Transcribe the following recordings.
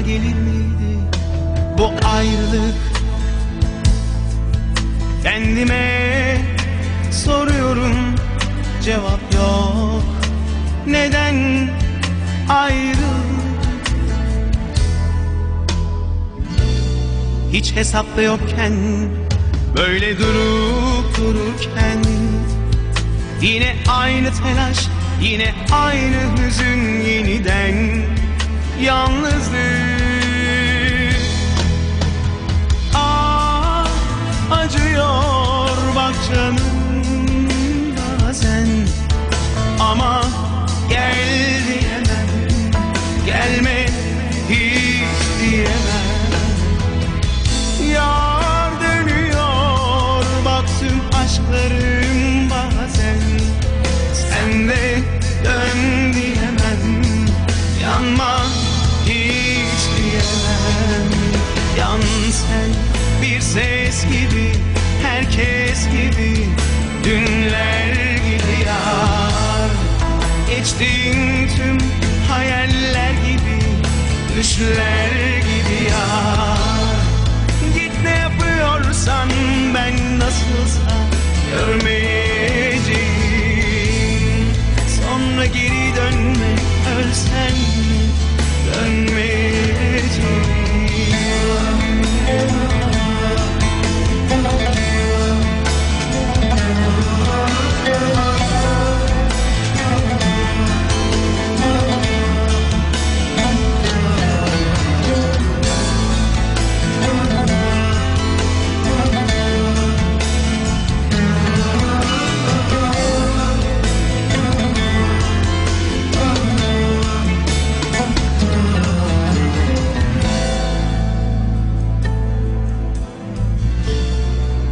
gelir miydi bu ayrılık? Kendime soruyorum cevap yok. Neden ayrıldık Hiç hesapta yokken Böyle durup dururken. Yine aynı telaş Yine aynı hüzün yeniden Yalnızlık. Ah acıyor Düşler gibi yar Git ne yapıyorsan ben nasılsa görmeyeceğim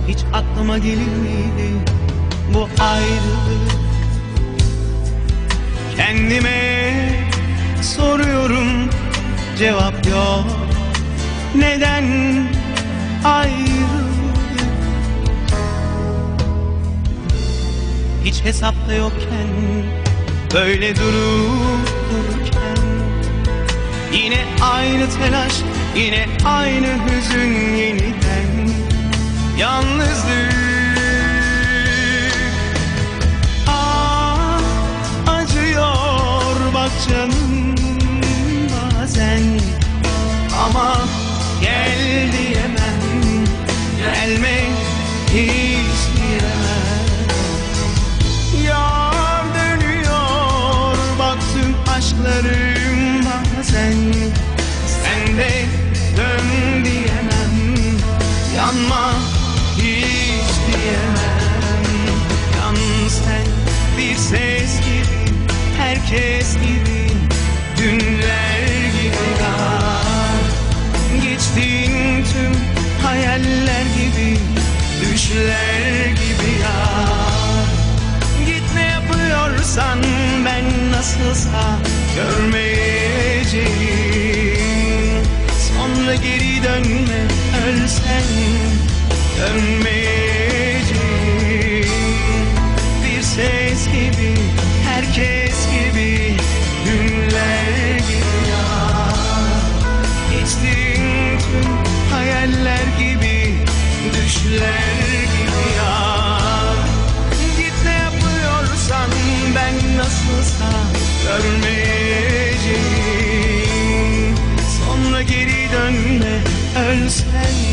Hiç aklıma gelir miydi bu ayrılık? Kendime soruyorum cevap yok. Neden ayrıldık Hiç hesapta yokken Böyle durup dururken. Yine aynı telaş Yine aynı hüzün yeniden Ama gel diyemem Gelme hiç diyemem Yar dönüyor bak tüm aşklarım bazen. Sen de dön diyemem. Yanma hiç diyemem. Yan sen bir ses gibi Herkes gibi nasılsa görmeyeceğim. Sonra geri dönme ölsen dönmeyeceğim Bir ses gibi herkes this hand